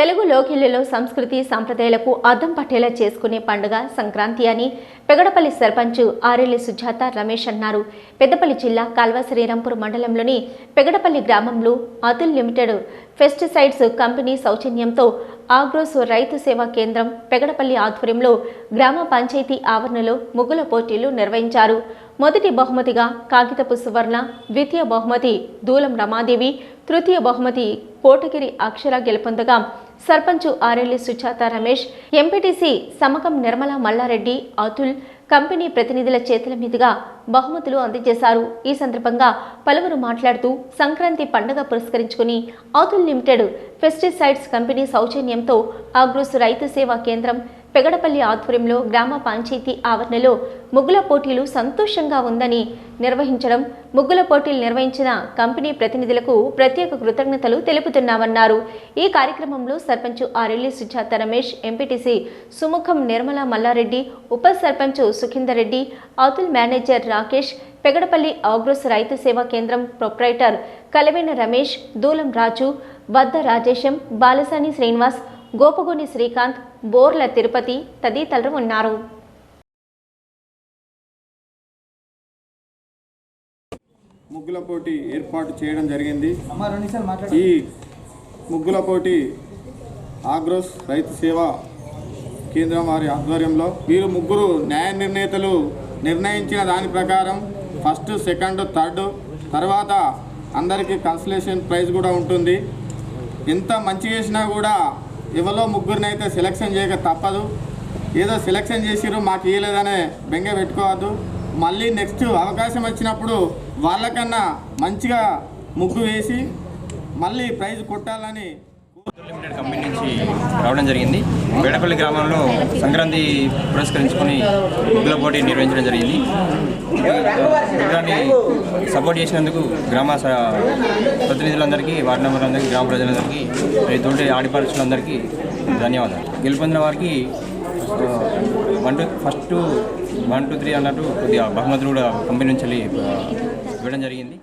తెలుగు లోకిళ్ళలో సంస్కృతి సాంప్రదాయాలకు అద్దం పట్టేలా చేసుకునే పండుగ సంక్రాంతి అని పెగడపల్లి సర్పంచ్ ఆరెల్లి సుజాత రమేష్ అన్నారు. పెద్దపల్లి జిల్లా కాల్వ శ్రీరాంపూర్ మండలంలోని పెగడపల్లి గ్రామంలో అతుల్ లిమిటెడ్ పెస్టిసైడ్స్ కంపెనీ సౌజన్యంతో ఆగ్రోస్ రైతు సేవా కేంద్రం పెగడపల్లి ఆధ్వర్యంలో గ్రామ పంచాయతీ ఆవరణలో ముగ్గుల పోటీలు నిర్వహించారు. మొదటి బహుమతిగా కాగితపు సువర్ణ ద్వితీయ బహుమతి దూలం రమాదేవి తృతీయ బహుమతి కోటగిరి అక్షర గెలుపొందగా సర్పంచ్ ఆరెల్లి సుజాత రమేష్ ఎంపీటీసీ సమకం నిర్మల మల్లారెడ్డి అతుల్ కంపెనీ ప్రతినిధుల చేతుల మీదుగా బహుమతులు అందజేశారు. ఈ సందర్భంగా పలువురు మాట్లాడుతూ సంక్రాంతి పండుగ పురస్కరించుకుని అతుల్ లిమిటెడ్ పెస్టిసైడ్స్ కంపెనీ సౌజన్యంతో ఆగ్రోస్ రైతు సేవా కేంద్రం పెగడపల్లి ఆధ్వర్యంలో గ్రామ పంచాయతీ ఆవరణలో ముగ్గుల పోటీలు సంతోషంగా ఉందని నిర్వహించడం ముగ్గుల పోటీలు నిర్వహించిన కంపెనీ ప్రతినిధులకు ప్రత్యేక కృతజ్ఞతలు తెలుపుతున్నామన్నారు. ఈ కార్యక్రమంలో సర్పంచ్ ఆరెల్లి సుజాత రమేష్ ఎంపీటీసీ సుముఖం నిర్మల మల్లారెడ్డి ఉప సర్పంచ్ సుఖిందర్ రెడ్డి అతుల్ మేనేజర్ రాకేష్ పెగడపల్లి ఆగ్రోస్ రైతు సేవా కేంద్రం ప్రొప్రైటర్ కలవేన రమేష్ దూలం రాజు వద్ద రాజేశం బాలసాని శ్రీనివాస్ గోపగోని శ్రీకాంత్ బోర్ల తిరుపతి తదితరులు ఉన్నారు. ముగ్గుల పోటీ ఏర్పాటు చేయడం జరిగింది. ఈ ముగ్గుల పోటీ ఆగ్రోస్ రైతు సేవా కేంద్రం వారి ఆధ్వర్యంలో వీరు ముగ్గురు న్యాయ నిర్ణేతలు నిర్ణయించిన దాని ప్రకారం ఫస్ట్ సెకండ్ థర్డ్ తర్వాత అందరికీ కన్సలేషన్ ప్రైజ్ కూడా ఉంటుంది. ఎంత మంచి చేసినా కూడా ఎవరో ముగ్గురినైతే సెలెక్షన్ చేయక తప్పదు. ఏదో సెలెక్షన్ చేసిరు మాకు ఇవ్వలేదనే బెంగ పెట్టుకోవద్దు. మళ్ళీ నెక్స్ట్ అవకాశం వచ్చినప్పుడు వాళ్ళకన్నా మంచిగా ముగ్గు వేసి మళ్ళీ ప్రైజ్ కొట్టాలని లిమిటెడ్ కంపెనీ నుంచి రావడం జరిగింది. వేడపల్లి గ్రామంలో సంక్రాంతి పురస్కరించుకొని ముగ్గుల పోటీ నిర్వహించడం జరిగింది. దాన్ని సపోర్ట్ చేసినందుకు గ్రామ స- ప్రతినిధులందరికీ వార్డు మెంబర్లందరికీ గ్రామ ప్రజలందరికీ తోటి ఆడిపరుషులందరికీ ధన్యవాదాలు. గెలుపొందిన వారికి one two first one two three అన్నట్టు కొద్దిగా బహుమతులు కూడా కంపెనీ నుంచి వెళ్ళి, ఇవ్వడం జరిగింది.